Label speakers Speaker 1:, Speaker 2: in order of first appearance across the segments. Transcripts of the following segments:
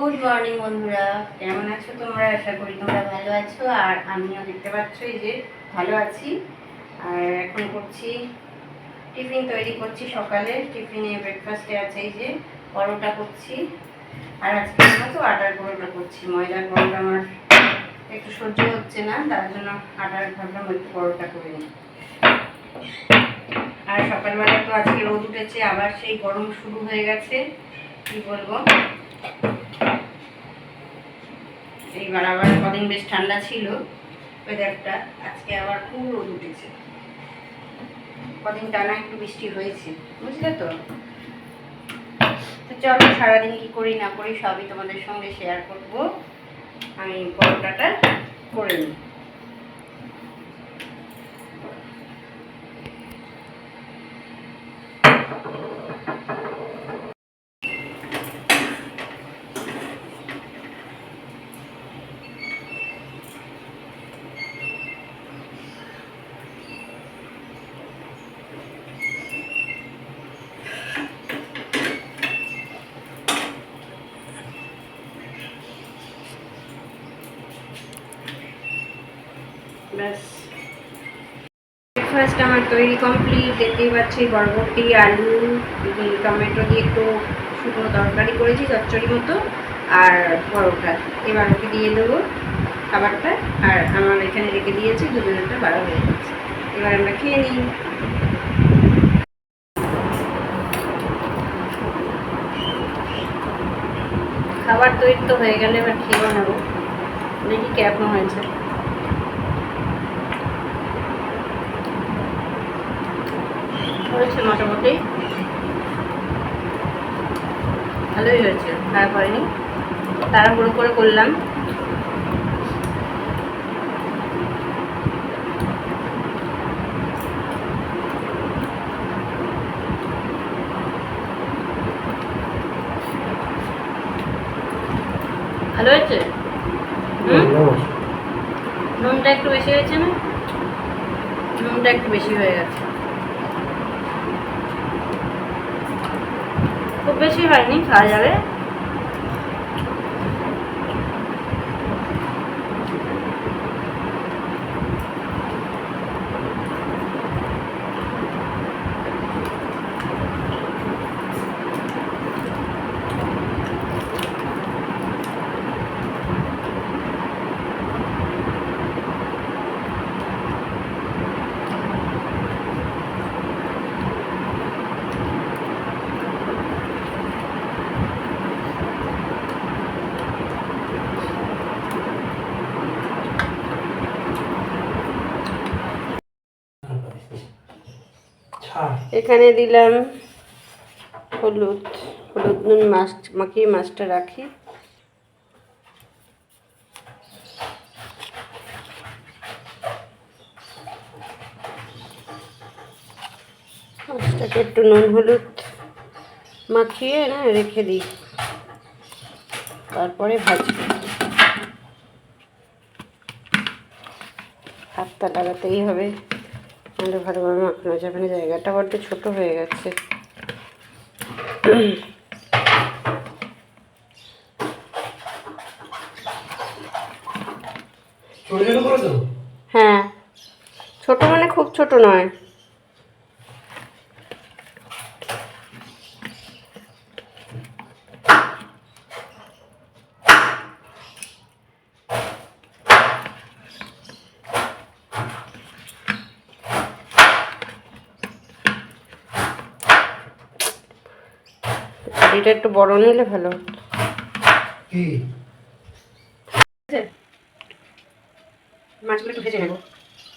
Speaker 1: Good morning বন্ধুরা। কেমন আছো তোমরা? আশা করি তোমরা ভালো আছো। আর আমিও দেখতে পাচ্ছ এই যে ভালো আছি। আর এখন করছি, টিফিন তৈরি করছি সকালে। টিফিনে ব্রেকফাস্টে আছে এই যে পরোটা করছি। আর আজকে মতো আটার পরোটা করছি। ময়দার পরোটা আমার একটু সহ্য হচ্ছে না, তার জন্য আটার ভাবলাম একটু পরোটা করে নিই। আর সকালবেলা তো আজকে রোদ উঠেছে, আবার সেই গরম শুরু হয়ে গেছে। কি বলব? এইবার আবার কদিন বেশ ঠান্ডা ছিল ওয়েদারটা আজকে আবার খুব রোদ উঠেছে। কদিন টানা একটু বৃষ্টি হয়েছে, বুঝলে তো? তো চলো সারাদিন কি করি না করি সবই তোমাদের সঙ্গে শেয়ার করব। আমি পরোটাটা করে নিই ব্যাস ব্রেকফাস্ট আমার তৈরি কমপ্লিট দেখতেই পাচ্ছি বরবটি, আলু টমেটো দিয়ে একটু শুকনো তরকারি করেছি, চচ্চড়ি মতো, আর পরোটা। এবার ওকে দিয়ে দেবো খাবারটা, আর আমার এখানে রেখে দিয়েছি, দুজনেরটা বারো হয়ে গেছে। এবার আমরা খেয়ে নিই। খাবার তৈরি তো হয়ে গেলে, এবার খেয়েও নেব। দেখি কেমন হয়েছে। হয়েছে মোটামুটি। ভালোই হয়েছে খারাপ হয়নি তাড়াহুড়ো করে করলাম। ভালো হয়েছে? হুম? নুনটা একটু বেশি হয়েছে না? নুনটা একটু বেশি হয়ে গেছে। খুব বেশি হয়নি খাওয়া যাবে। এখানে দিলাম হলুদ হলুদ নুন মাছ মাখিয়ে মাছটা রাখি। মাছটাকে একটু নুন হলুদ মাখিয়ে, না, রেখে দিই। তারপরে ভাজি হাতটা লাগাতেই হবে। আমাদের ভালোভাবে মাখানো যাবে না জায়গাটা বড্ড ছোট হয়ে গেছে। হ্যাঁ ছোট মানে খুব ছোট নয়। এটা একটু বড় নিলে ভালো
Speaker 2: কি?
Speaker 1: মাছগুলো একটু ভেজে নেব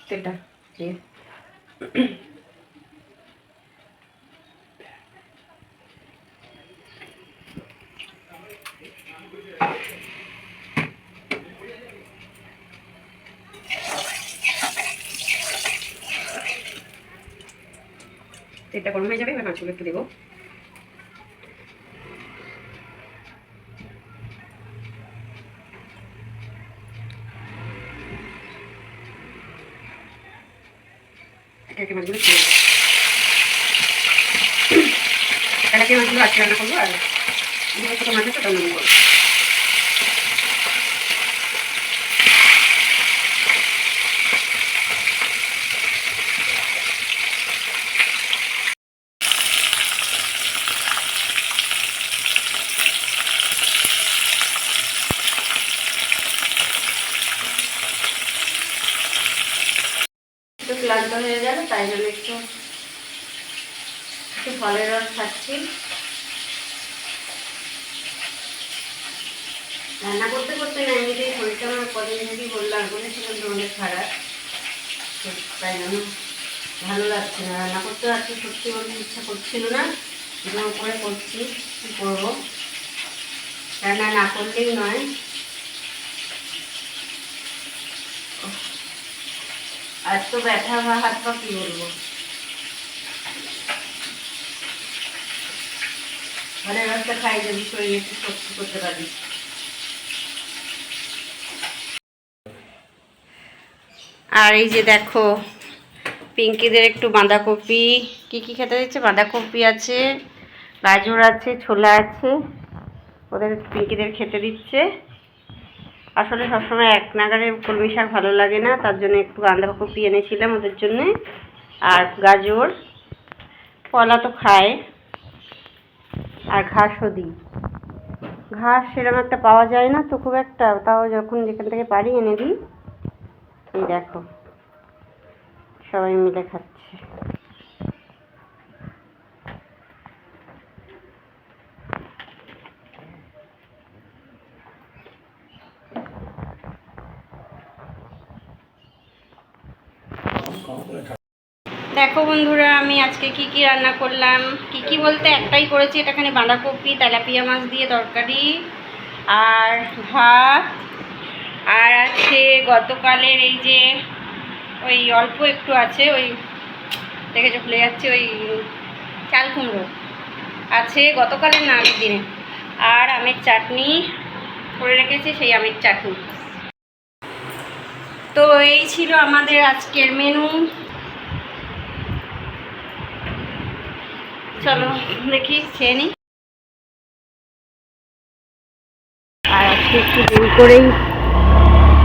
Speaker 1: তেলটা দিয়ে। তেলটা গরম হয়ে যাবে এবার মাছগুলো একটু দেবো। একে একে মাছগুলো ছেড়ে দেবো একে মাছগুলো আজকে রান্না করব আর? ছোটো মাছ আছে ওটা নেব তাই জন্য একটু একটু ফলের রস খাচ্ছি। রান্না করতে করতে না শরীরটা আমার কদিন থেকেই বললাম বলেছিলাম তোমাদের খারাপ। তো তাই জন্য ভালো লাগছে না। রান্না করতে আজকে সত্যি বলতে ইচ্ছা করছিল না জোর করে করছি, কী করব? রান্না না করলেই নয়। আজ তো ব্যথা হাত পা কী বলব? ঘরের রাস্তা খাই যদি শরীরে একটু শক্তি করতে পারি। আর এই যে দেখো, পিঙ্কিদের একটু বাঁধাকপি। কি কি খেতে দিচ্ছে? বাঁধাকপি আছে, গাজর আছে, ছোলা আছে। ওদের পিঙ্কিদের খেতে দিচ্ছে। আসলে সবসময় এক নাগারে কলমি শাক ভালো লাগে না, তার জন্য একটু বাঁধাকপি এনেছিলাম ওদের জন্যে। আর গাজর, কলা তো খায়। আর ঘাসও দিই। ঘাস সেরকম একটা পাওয়া যায় না তো খুব একটা, তাও যখন যেখান থেকে পারি এনে দিই। দেখো, সবাই মিলে খাচ্ছে। দেখো বন্ধুরা, আমি আজকে কি কি রান্না করলাম? কি কি বলতে, একটাই করেছি, এটাখানে বাঁধাকপি, তেলাপিয়া মাছ দিয়ে তরকারি, আর ভাত, আর আছে গতকালের এই যে ওই অল্প একটু আছে, ওই দেখে দেখেছ ভুলে যাচ্ছে ওই চাল কুমড়ো। আছে গতকালের না আগের দিনে। আর আমের চাটনি করে রেখেছি, সেই আমের চাটনি। তো এই ছিল আমাদের আজকের মেনু চলো, দেখি, খেয়ে নিই আর আজকে একটু দেরি করেই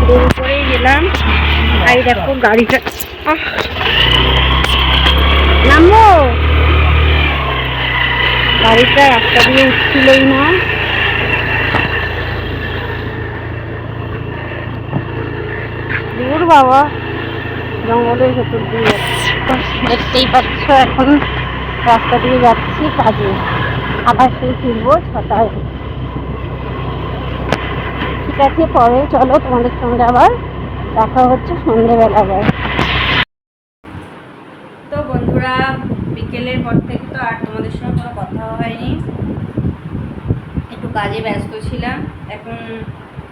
Speaker 1: দেরি করেই গেলাম। আর দেখো, গাড়িটা! নামবো গাড়িটা রাস্তা দিয়ে উঠছিলই না দূর বাবা। জঙ্গলের ভেতর দিয়ে দেখতেই পাচ্ছ এখন। রাস্তা দিয়ে যাচ্ছি কাজে। আবার সেই ফিরবো ছটায়। ঠিক আছে, পরে চলো তোমাদের সঙ্গে আবার দেখা হচ্ছে সন্ধেবেলা তো বন্ধুরা, বিকেলের পর থেকে তো আর তোমাদের সঙ্গে কোনো কথা হয়নি। একটু কাজে ব্যস্ত ছিলাম। এখন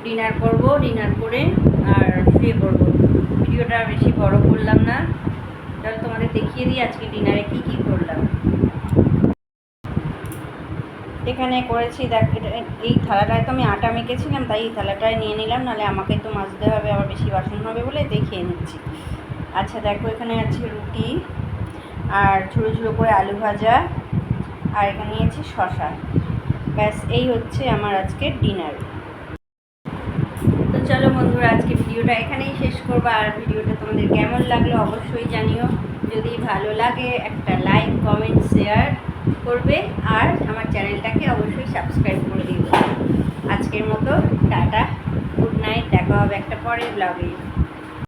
Speaker 1: ডিনার করব, ডিনার করে আর শুয়ে পড়ব ভিডিওটা বেশি বড় করলাম না। তাহলে তোমাদের দেখিয়ে দিই আজকে ডিনারে কি কি করলাম। এখানে করেছি, দেখ এই থালাটায় তো আমি আটা মেখেছিলাম, তাই এই থালাটায় নিয়ে নিলাম, নাহলে আমাকে তো মাজতে হবে, আবার বেশি বাসন হবে বলে দেখিয়ে নিচ্ছি। আচ্ছা দেখো, এখানে আছে রুটি, আর ঝুড়ো ঝুড়ো করে আলু ভাজা, আর এখানে নিয়েছি শশা ব্যাস, এই হচ্ছে আমার আজকের ডিনার তো চলো বন্ধুরা, আজকে ভিডিওটা এখানেই শেষ করব আর ভিডিওটা তোমাদের কেমন লাগল অবশ্যই জানিও। যদি ভালো লাগে, একটা লাইক কমেন্ট শেয়ার করবে আর আমার চ্যানেলটাকে অবশ্যই সাবস্ক্রাইব করে দিবে আজকের মতো টাটা গুড নাইট দেখা হবে একটা পরের ব্লগে